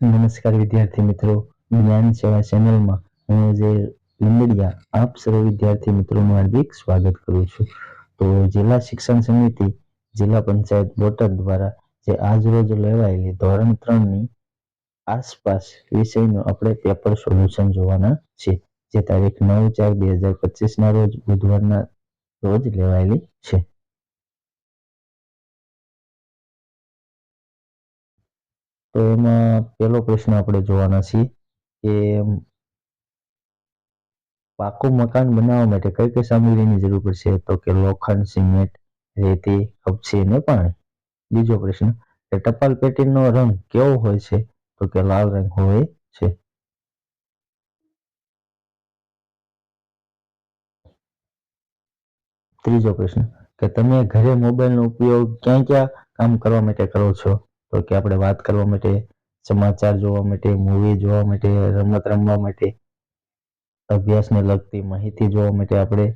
નમસ્કાર વિદ્યાર્થી મિત્રો, જ્ઞાન સેવા ચેનલમાં હું જે લીંબડિયા આપ સર્વ વિદ્યાર્થી મિત્રોનું હાર્દિક સ્વાગત કરું છું. તો જિલ્લા શિક્ષણ સમિતિ, જિલ્લા પંચાયત બોટાદ દ્વારા જે આજ રોજ લેવાયેલી ધોરણ ત્રણની આસપાસ વિષયનું આપણે પેપર સોલ્યુશન જોવાના છે, જે તારીખ નવ ચાર બે હજાર પચીસના રોજ બુધવારના રોજ લેવાયેલી છે. તો એમાં પહેલો પ્રશ્ન આપણે જોવાના છીએ કે પાકું મકાન બનાવવા માટે કઈ કઈ સામગ્રીની જરૂર પડશે? તો કે લોખંડ, સિમેન્ટ, રેતી, કપચી અને પાણી. બીજો પ્રશ્ન કે ટપાલ પેટીનો રંગ કેવો હોય છે? તો કે લાલ રંગ હોય છે. ત્રીજો પ્રશ્ન કે તમે ઘરે મોબાઈલનો ઉપયોગ ક્યાં ક્યાં કામ કરવા માટે કરો છો? તો કે આપણે વાત કરવા માટે, સમાચાર જોવા માટે મૂવી જોવા માટે, રમત રમવા માટે, અભ્યાસને લગતી માહિતી જોવા માટે આપણે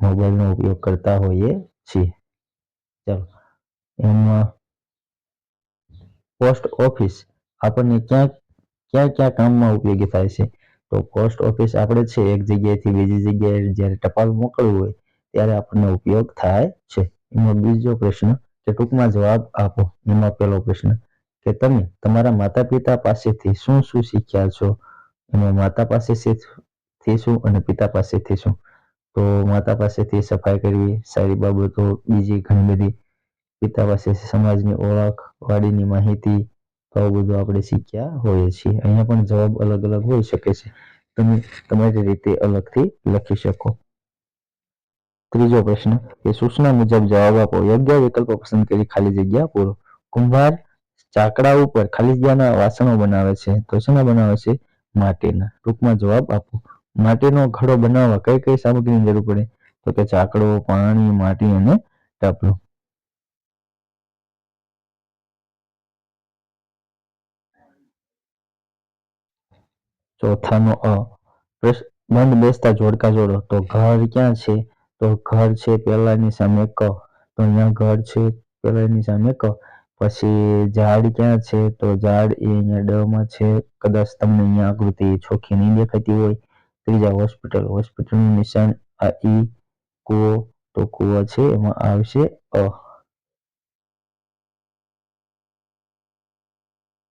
મોબાઈલનો ઉપયોગ કરતા હોઈએ છીએ. ચાલો, એમાં પોસ્ટ ઓફિસ આપણને ક્યાં ક્યાં ક્યાં કામમાં ઉપયોગી થાય છે? તો પોસ્ટ ઓફિસ આપણે છે, એક જગ્યાએથી બીજી જગ્યાએ જ્યારે ટપાલ મોકલવું હોય, ત્યારે આપણને ઉપયોગ થાય છે. એમાં બીજો પ્રશ્ન કે ટૂંકમાં જવાબ આપો એમાં પહેલો પ્રશ્ન. કે તમે તમારા માતા પિતા પાસેથી શું શું શીખ્યા છો? એમાં માતા પાસેથી શું અને પિતા પાસેથી શું? તો માતા પાસેથી સફાઈ કરવી, સારી બાબતો, બીજી ઘણી બધી. પિતા પાસેથી સમાજની ઓળખ, વાડીની માહિતી આવું બધું આપણે શીખ્યા હોઈએ છીએ. અહીંયા પણ જવાબ અલગ અલગ હોઈ શકે છે. તમે તમારી રીતે અલગથી લખી શકો. ત્રીજો પ્રશ્ન કે સૂચના મુજબ જવાબ આપો. યોગ્ય વિકલ્પો પસંદ કરી ખાલી જગ્યા પૂરો. કુંભાર ચાકડા ઉપર ખાલી જગ્યાના વાસણો બનાવે છે. તો શેના બનાવે છે. માટીના ટૂંકમાં જવાબ આપો. માટીનો ઘડો બનાવવા કઈ કઈ સામગ્રીની જરૂર પડે? તો કે ચાકડો, પાણી, માટી અને ટપલો. ચોથાનો અ. બંધ બેસતા જોડકા જોડો. તો ઘર ક્યાં છે? તો ઘર છે પેલાની સામે ક. તો અહીંયા ઘર છે પેલાની સામે ક. પછી ઝાડ ક્યાં છે? તો ઝાડ એ અહીંયા ડમાં છે. કદાચ તમને અહીંયા આકૃતિ ચોખ્ખી નહીં દેખાતી હોય. ત્રીજા હોસ્પિટલ હોસ્પિટલનું નિશાન આ ઈ કુવો. તો કુવો છે, એમાં આવશે અ.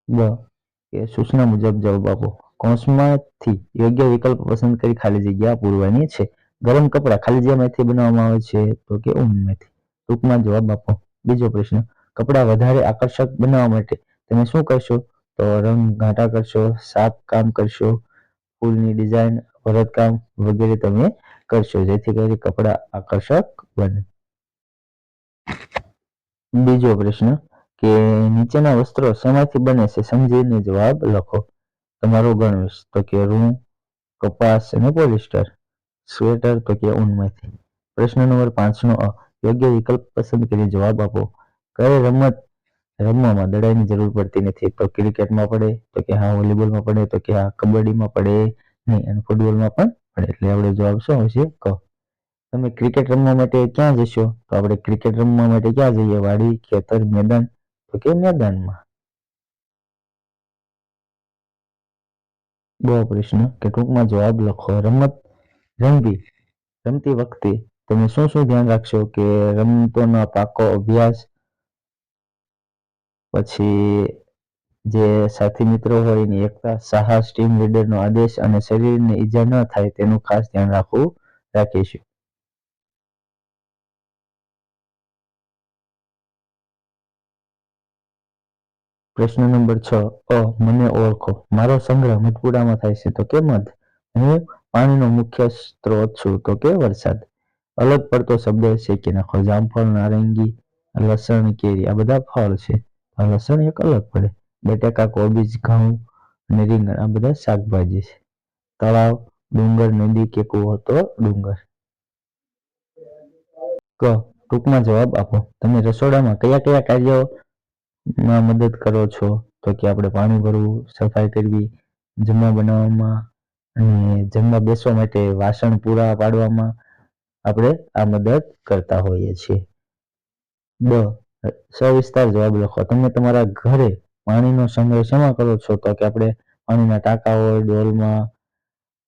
બ. કે સૂચના મુજબ જવાબ આપો. કૌંસમાંથી યોગ્ય વિકલ્પ પસંદ કરી ખાલી જગ્યા પૂરવાની છે. ગરમ કપડાં ખાલીજિયામાંથી બનાવવામાં આવે છે, તો કે ઊનમાંથી ટૂંકમાં જવાબ આપો. બીજો પ્રશ્ન, કપડાં વધારે આકર્ષક બનાવવા માટે તમે શું કરશો? તો રંગ ઘાટા કરશો સાપ કામ કરશો, ફૂલની ડિઝાઇન, ભરતકામ વગેરે તમે કરશો, જેથી કરી કપડાં આકર્ષક બને. બીજો પ્રશ્ન, કે નીચેના વસ્ત્રો શેમાંથી બને છે સમજીને જવાબ લખો. તમારો ગણવેશ, તો કે રૂ કપાસ અને પોલિસ્ટર. સ્વેટર તો કે ઊનમાંથી પ્રશ્ન નંબર પાંચનો અ યોગ્ય વિકલ્પ પસંદ કરી જવાબ આપો. કઈ રમત, રમવામાં દડાઈની જરૂર પડતી નથી? તો ક્રિકેટમાં પડે, તો કે હા, વોલીબોલમાં પડે, તો કે હા, કબડ્ડીમાં પડે નહીં, અને ફૂટબોલમાં પણ પડે. એટલે આપણે જવાબ શું આવશે? ક. તમે ક્રિકેટ રમવા માટે ક્યાં જશો? તો આપણે ક્રિકેટ રમવા માટે ક્યાં જઈએ? વાડી, ખેતર, મેદાન? તો કે મેદાનમાં. બ પ્રશ્ન. કે ટૂંકમાં જવાબ લખો. રમત રમવી રમતી વખતે તમે શું શું ધ્યાન રાખશો કે રમતોનો પાકો અભ્યાસ, પછી જે સાથી મિત્રો હોય એની એકતા, સાહસ ટીમ લીડરનો આદેશ અને શરીરને ઈજા ન થાય તેનું ખાસ ધ્યાન રાખવું રાખીશું. પ્રશ્ન નંબર છ, અ, મને ઓળખો. મારો સંગ્રહ મધપુડામાં થાય છે. તો કે મધ હું પાણીનો મુખ્ય સ્ત્રોત શું? તો કે વરસાદ. અલગ પડતો શબ્દ શેકી નાખો, જામફળ, નારંગી, લસણ, કેરી, આ બધા ફળ છે. લસણ એક અલગ પડે. બટેકા, કોબીજ, ઘઉં અને રીંગણ, આ બધા શાકભાજી છે. તળાવ, ડુંગર, નદી કે કૂવો તો ડુંગર. ક, ટૂંકમાં જવાબ આપો. તમે રસોડામાં કયા કયા કાર્યો માં મદદ કરો છો? તો કે આપણે પાણી ભરવું, સફાઈ કરવી, જમવા બનાવવામાં અને જમવા બેસવા માટે વાસણ પૂરા પાડવામાં આપણે આ મદદ કરતા હોઈએ છીએ. બ, સવિસ્તાર જવાબ લખો. તમે તમારા ઘરે પાણીનો સંગ્રહ શેમાં કરો છો? તો કે આપણે પાણીના ટાંકા હોય, ડોલમાં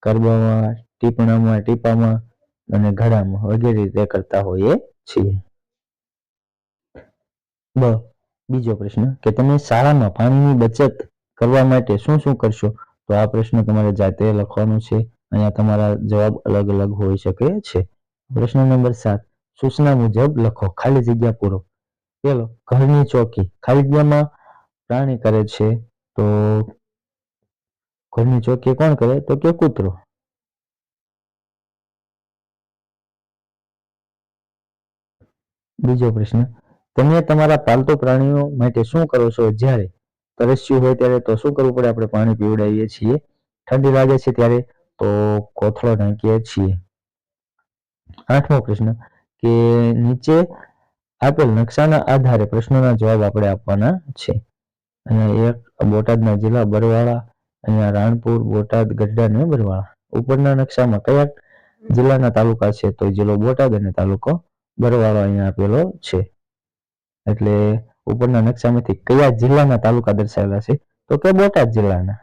કરબામાં ટીપણામાં, ટીપામાં અને ઘડામાં વગેરે રીતે કરતા હોઈએ છીએ. બ, બીજો પ્રશ્ન કે તમે શાળામાં પાણીની બચત કરવા માટે શું શું કરશો? તો આ પ્રશ્ન તમારે જાતે લખવાનો છે અહીંયા તમારા જવાબ અલગ અલગ હોઈ શકે છે. પ્રશ્ન નંબર સાત. સૂચના મુજબ લખો, ખાલી જગ્યા પૂરો. પેલો, ઘરની ચોકી. ખાલી જગ્યામાં પ્રાણી કરે છે, તો ઘરની ચોકી કોણ કરે? તો કે કૂતરો. બીજો પ્રશ્ન, તમે તમારા પાલતુ પ્રાણીઓ માટે શું કરો છો જ્યારે તરસ્યું હોય ત્યારે તો શું કરવું પડે? આપણે પાણી પીવડાવીએ છીએ. ઠંડી લાગે છે ત્યારે તો કોથળો નાખીએ છીએ. આઠમો પ્રશ્ન કે નીચે આપેલ નકશાના આધારે પ્રશ્નોના જવાબ આપણે આપવાના છે. અહીંયા એક બોટાદના જિલ્લા બરવાળા, અહીંયા રાણપુર, બોટાદ, ગઢડા અને બરવાળા. ઉપરના નકશામાં કયા જિલ્લાના તાલુકા છે? તો જિલ્લો બોટાદ અને તાલુકો બરવાળો અહીંયા આપેલો છે. એટલે ઉપરના નકશામાંથી કયા જિલ્લાના તાલુકા દર્શાવેલા છે? તો કે બોટાદ જિલ્લાના?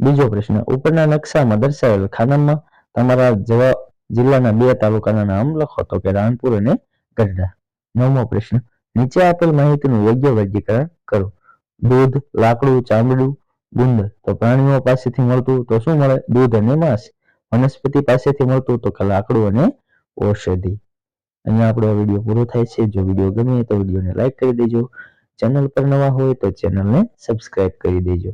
બીજો પ્રશ્ન, ઉપરના નકશામાં દર્શાવેલ ખાનામાં તમારા જવા જિલ્લાના બે તાલુકાના નામ લખો તો કે રાણપુર અને ગઢડા. નવમો પ્રશ્ન, નીચે આપેલ માહિતીનું યોગ્ય વર્ગીકરણ કરો. દૂધ, લાકડું, ચામડું ગુંદર તો પ્રાણીઓ પાસેથી મળતું તો શું મળે? દૂધ અને માંસ. વનસ્પતિ પાસેથી મળતું તો કે લાકડું અને ઔષધિ. અહીંયા આપણો વીડિયો પૂરો થાય છે. જો વીડિયો ગમે તો વિડીયોને લાઈક કરી દેજો. ચેનલ પર નવા હોય તો ચેનલને સબસ્ક્રાઇબ કરી દેજો.